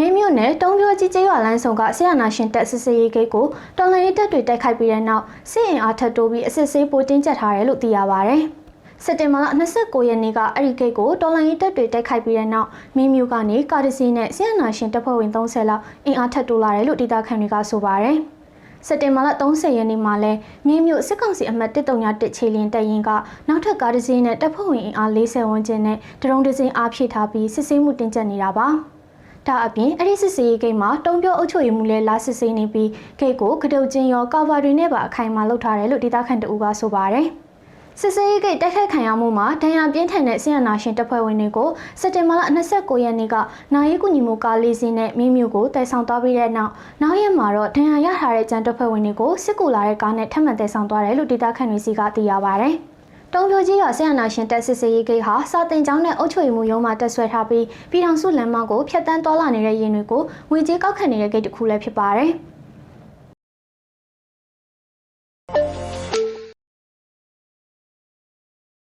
မင်းမြို့နယ်တုံးပြောကြီးကျေးရွာလမ်းဆောင်ကဆီယနာရှင်တက်စစ်စေးရေးဂိတ်ကိုတော်လှန်ရေးတပ်တွေတိုက်ခိုက်ပြီးတဲ့နောက်စစ်အင်အားထပ်တိုးပြီးအစစ်ဆေးပိုတင်းကျပ်ထားတယ်လို့သိရပါဗျ။စက်တင်ဘာလ29ရက်နေ့ကအဲ့ဒီဂိတ်ကိုတော်လှန်ရေးတပ်တွေတိုက်ခိုက်ပြီးတဲ့နောက်မင်းမြို့ကနေကာဒစီနဲ့ဆီယနာရှင်တပ်ဖွဲ့ဝင်30လောက်အင်အားထပ်တိုးလာတယ်လို့ဒေသခံတွေကဆိုပါတယ်။စက်တင်ဘာလ30ရက်နေ့မှာလဲမြင်းမြို့စစ်ကောင်စီအမှတ်131ခြေလင်းတပ်ရင်ကနောက်ထပ်ကားတစ်စီးနဲ့တပ်ဖွဲ့ဝင်အင်အား40ဝန်းကျင်နဲ့ဒရုန်းတစ်စင်းအားဖြည့်ထားပြီးစစ်ဆေးမှုတင်ကြပ်နေတာပါ။ ဒါအပြင်အဲ့ဒီစစ်စေးဂိတ်မှာတုံးပြောအုပ်ချုပ်ရေးမှုလဲလာစစ်ဆေးနေပြီးဂိတ်ကိုကတုတ်ချင်းရောကာဗာတွေနဲ့ပါအခိုင်အမာလုပ်ထားတယ်လို့ဒေသခံတအူကဆိုပါတယ်။စစ်စေးဂိတ်တိုက်ခိုက်ခံရမှုမှာဒဏ်ရာပြင်းထန်တဲ့ဆီယနာရှင်တပ်ဖွဲ့ဝင်တွေကိုစက်တင်ဘာလ29ရက်နေ့ကနိုင်ရေးကူညီမှုကားလေးစီးနဲ့မင်းမြို့ကိုတိုက်ဆောင်သွားပြီးတဲ့နောက်နောက်ရက်မှာတော့ဒဏ်ရာရထားတဲ့ကြံတပ်ဖွဲ့ဝင်တွေကိုစစ်ကူလာတဲ့ကားနဲ့ထပ်မံတိုက်ဆောင်သွားတယ်လို့ဒေသခံတွေစီကသိရပါတယ်။ တုံးပြိုကြီးရဆီယနာရှင်တပ်စစ်စေးရေးဂိတ်ဟာစာတင်ကျောင်းနဲ့အုပ်ချုပ်ရေးမှုရုံးမှတက်ဆွဲထားပြီးပြည်ထောင်စုလမ်းမကိုဖျက်တမ်းသွားလာနေတဲ့ရင်တွေကိုငွေကြေးကောက်ခံနေတဲ့ဂိတ်တစ်ခုလည်းဖြစ်ပါတယ်။